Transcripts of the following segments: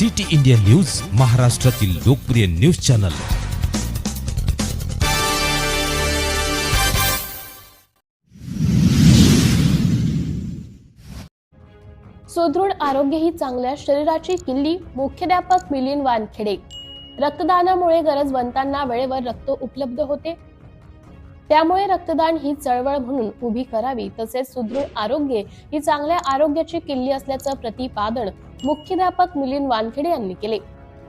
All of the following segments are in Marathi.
सिटी इंडिया न्यूज महाराष्ट्रातील लोकप्रिय न्यूज चॅनल. सुदृढ आरोग्य ही चांगल्या शरीराची किल्ली मुख्याध्यापक मिलिंद वानखेडे. रक्तदानामुळे गरज बनताना वेळेवर रक्त उपलब्ध होते. त्यामुळे रक्तदान ही चळवळ म्हणून उभी करावी तसेच सुदृढ आरोग्य ही चांगल्या आरोग्याची किल्ली असल्याचं प्रतिपादन मुख्याध्यापक मिलिंद वानखेडे यांनी केले.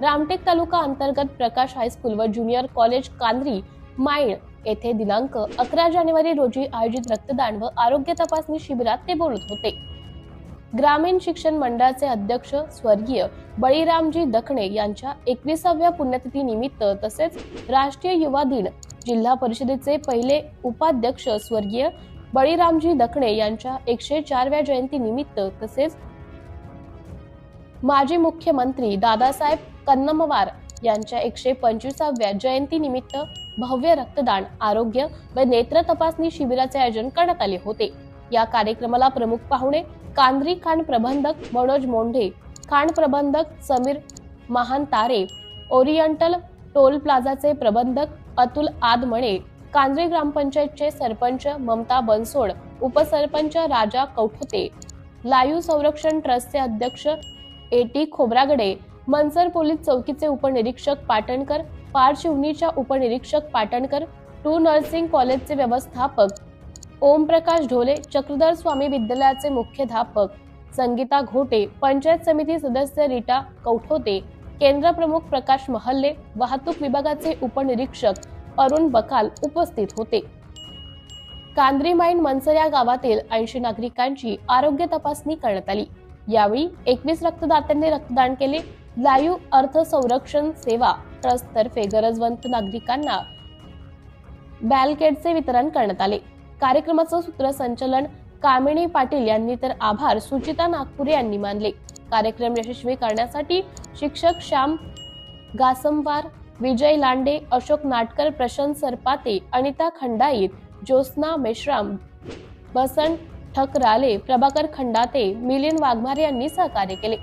रामटेक तालुका अंतर्गत प्रकाश हायस्कूल व ज्युनियर कॉलेज कांद्री माईण येथे दिनांक अकरा जानेवारी रोजी आयोजित रक्तदान व आरोग्य तपासणी शिबिरात ते बोलत होते. ग्रामीण शिक्षण मंडळाचे अध्यक्ष स्वर्गीय बळीरामजी दखणे यांच्या एकविसाव्या पुण्यतिथी निमित्त तसेच राष्ट्रीय युवा दिन जिल्हा परिषदेचे पहिले उपाध्यक्ष स्वर्गीय बळीरामजी दखणे यांच्या एकशे चारव्या जयंती निमित्त तसेच माजी मुख्यमंत्री दादासाहेब कन्नमवार यांच्या एकशे पंचवीसाव्या जयंती निमित्त भव्य रक्तदान आरोग्य व नेत्र तपासणी शिबिराचे आयोजन करण्यात आले होते. या कार्यक्रमाला प्रमुख पाहुणे कांद्री खाण प्रबंधक मनोज मोंढे खाण प्रबंधक समीर महान तारे ओरिएंटल टोल प्लाझाचे प्रबंधक अतुल आदमणे कांजळी ग्रामपंचायतचे सरपंच ममता बनसोड उपसरपंच राजा कौठते लायू संरक्षण ट्रस्टचे अध्यक्ष A T Khobragade Mansar police चौकीचे उपनिरीक्षक पाटणकर पार शिवनीच्या उपनिरीक्षक पाटणकर टू नर्सिंग कॉलेजचे व्यवस्थापक ओमप्रकाश ढोले चक्रधर स्वामी विद्यालयाचे मुख्याध्यापक संगीता घोटे पंचायत समिती सदस्य रीटा कौठोते केंद्रप्रमुख प्रकाश महल्ले वाहतूक विभागाचे उपनिरीक्षक अरुण बकाल उपस्थित होते. कांद्री माईन मनसर या गावातील ऐंशी नागरिकांची आरोग्य तपासणी करण्यात आली. यावेळी एकवीस रक्तदात्यांनी रक्तदान केले. लाईव्ह अर्थ संरक्षण सेवा ट्रस्ट तर्फे गरजवंत नागरिकांना बॅलकेटचे वितरण करण्यात आले. कार्यक्रमाचं सूत्रसंचलन कामिणी पाटील यांनी तर आभार सुचिता नागपुरे यांनी मानले. कार्यक्रम यशस्वी करण्यासाठी शिक्षक श्याम गासमवार विजय लांडे अशोक नाटकर प्रशांत सरपाते अनिता खंडाईत ज्योत्स्ना मेश्राम बसंत ठकराले प्रभाकर खंडाते मिलिंद वाघमारे यांनी सहकार्य केले.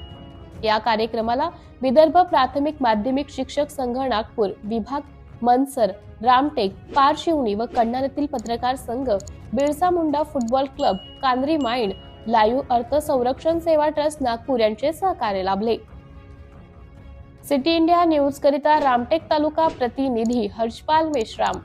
या कार्यक्रमाला विदर्भ प्राथमिक माध्यमिक शिक्षक संघ नागपूर विभाग मनसर रामटेक पारशिवणी व कन्नड पत्रकार संघ बिरसा मुंडा फुटबॉल क्लब कांद्री माइंड लाईव्ह अर्थ संरक्षण सेवा ट्रस्ट नागपूर यांचे सहकार्य लाभले. सिटी इंडिया न्यूज करिता रामटेक तालुका प्रतिनिधी हर्षपाल मेश्राम.